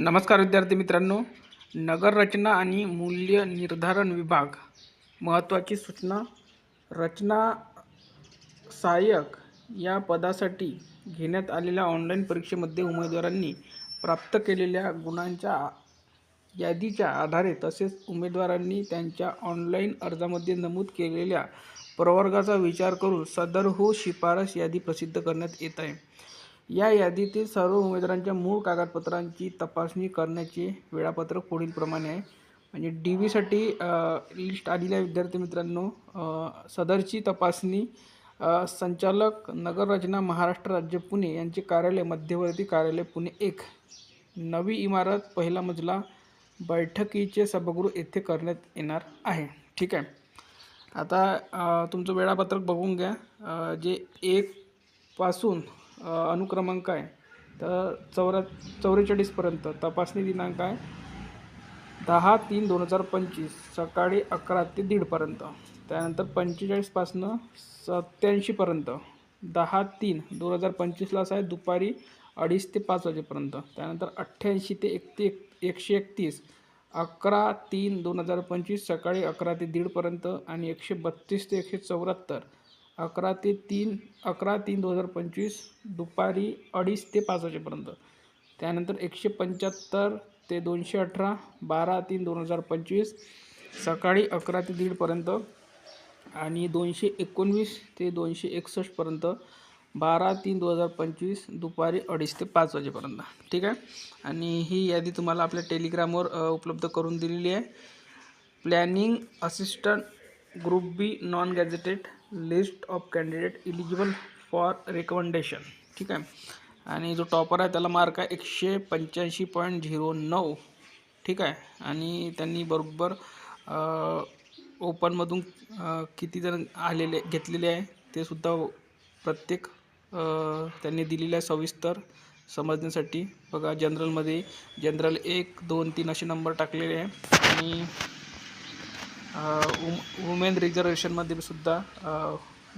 नमस्कार विद्यार्थी मित्रांनो. नगर रचना आणि मूल्य निर्धारण विभाग. महत्त्वाची सूचना. रचना सहाय्यक या पदासाठी घेण्यात आलेल्या ऑनलाईन परीक्षेमध्ये उमेदवारांनी प्राप्त केलेल्या गुणांच्या यादीच्या आधारे तसेच उमेदवारांनी त्यांच्या ऑनलाईन अर्जामध्ये नमूद केलेल्या प्रवर्गाचा विचार करून सदर हो शिफारस यादी प्रसिद्ध करण्यात येत आहे. या यादीतील सर्व उमेदवारांच्या मूळ कागदपत्रांची तपासणी करण्याचे वेळापत्रक पुढीलप्रमाणे आहे. म्हणजे डी व्हीसाठी लिस्ट आलेल्या विद्यार्थी मित्रांनो सदरची तपासणी संचालक नगररचना महाराष्ट्र राज्य पुणे यांचे कार्यालय मध्यवर्ती कार्यालय पुणे एक. नवी इमारत पहिला मजला बैठकीचे सभागृह येथे करण्यात येणार आहे. ठीक आहे. आता तुमचं वेळापत्रक बघून घ्या. जे एकपासून अनुक्रमांक आहे तर चौऱ्या चौवेचाळीसपर्यंत तपासणी दिनांक आहे दहा तीन दोन हजार पंचवीस सकाळी अकरा ते दीडपर्यंत. त्यानंतर पंचेचाळीसपासनं सत्याऐंशीपर्यंत दहा तीन दोन हजार पंचवीसला असं आहे दुपारी अडीच ते पाच वाजेपर्यंत. त्यानंतर अठ्ठ्याऐंशी ते एक ते एक एकशे एकतीस अकरा तीन दोन हजार पंचवीस सकाळी अकरा ते दीडपर्यंत आणि एकशे बत्तीस ते एकशे चौऱ्याहत्तर. अकरा ते तीन अकरा तीन दोन हजार पंचवीस दुपारी अडीच ते पाच वाजेपर्यंत. त्यानंतर एकशे पंच्याहत्तर ते दोनशे अठरा बारा तीन दोन हजार पंचवीस सकाळी अकरा ते दीडपर्यंत आणि दोनशे एकोणवीस ते दोनशे एकसष्टपर्यंत बारा तीन दोन हजार पंचवीस दुपारी अडीच ते पाच वाजेपर्यंत. ठीक आहे? आणि ही यादी तुम्हाला आपल्या टेलिग्रामवर उपलब्ध करून दिलेली आहे. Planning assistant group B non gazetted list of candidate eligible for recommendation. ठीक आहे? आणि जो टॉपर आहे त्याला मार्क आहे एकशे पंच्याऐंशी पॉईंट झिरो नऊ. ठीक आहे? आणि त्यांनी बरोबर ओपनमधून किती जण आलेले घेतलेले आहे ते सुद्धा प्रत्येक त्यांनी दिलेलं आहे सविस्तर समजण्यासाठी. बघा जनरलमध्ये जनरल एक दोन तीन असे नंबर टाकलेले आहे. आणि वुमेन रिझर्वेशनमध्ये सुद्धा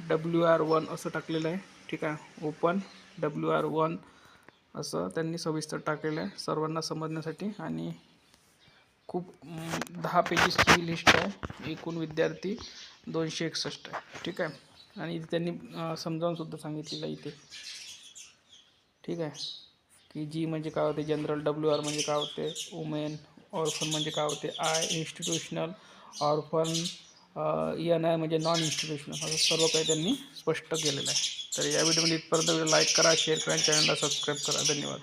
डब्ल्यू आर वन असं टाकलेलं आहे. ठीक आहे? ओपन डब्ल्यू आर वन असं त्यांनी सविस्तर टाकलेलं आहे सर्वांना समजण्यासाठी. आणि खूप दहा पेजेसची लिस्ट आहे. एकूण विद्यार्थी दोनशे एकसष्ट आहे. ठीक आहे? आणि त्यांनी समजावूनसुद्धा सांगितलेलं आहे इथे. ठीक आहे? की जी म्हणजे काय होते? जनरल डब्ल्यू आर म्हणजे काय होते? वुमेन ऑर्फन म्हणजे काय होते? I institutional orphan N I म्हणजे नॉन इन्स्टिट्यूशनल. असं सर्व काही त्यांनी स्पष्ट केलेलं आहे. तर या व्हिडिओमध्ये इथपर्यंत लाईक करा शेअर करा चॅनलला सबस्क्राईब करा. धन्यवाद.